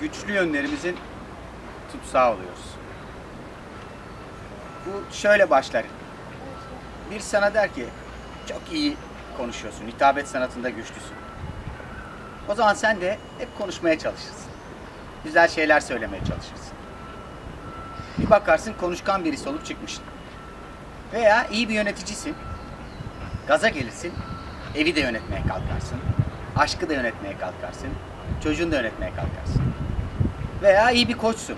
güçlü yönlerimizin tutsağı oluyoruz. Bu şöyle başlar. Bir sana der ki çok iyi konuşuyorsun, hitabet sanatında güçlüsün. O zaman sen de hep konuşmaya çalışırsın. Güzel şeyler söylemeye çalışırsın. Bir bakarsın konuşkan birisi olup çıkmışsın. Veya iyi bir yöneticisin. Gaza gelirsin. Evi de yönetmeye kalkarsın. Aşkı da yönetmeye kalkarsın. Çocuğunu da yönetmeye kalkarsın. Veya iyi bir koçsun.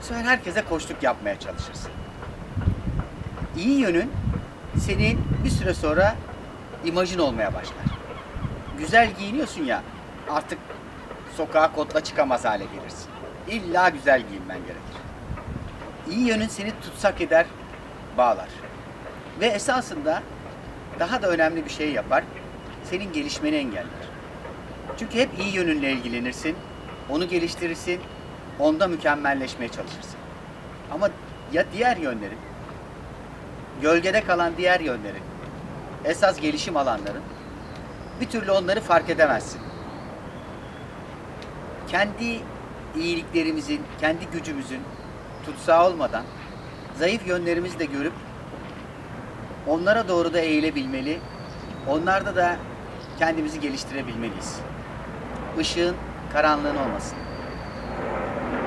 Bu sefer herkese koçluk yapmaya çalışırsın. İyi yönün senin bir süre sonra imajın olmaya başlar. Güzel giyiniyorsun ya artık sokağa kotla çıkamaz hale gelirsin. İlla güzel giyinmen gerekir. İyi yönün seni tutsak eder, bağlar. Ve esasında daha da önemli bir şey yapar. Senin gelişmeni engeller. Çünkü hep iyi yönünle ilgilenirsin. Onu geliştirirsin. Onda mükemmelleşmeye çalışırsın. Ama ya diğer yönlerin, gölgede kalan diğer yönlerin, esas gelişim alanların bir türlü onları fark edemezsin. Kendi iyiliklerimizin, kendi gücümüzün tutsağı olmadan zayıf yönlerimizi de görüp onlara doğru da eğilebilmeli. Onlarda da kendimizi geliştirebilmeliyiz. Işığın karanlığın olmasın.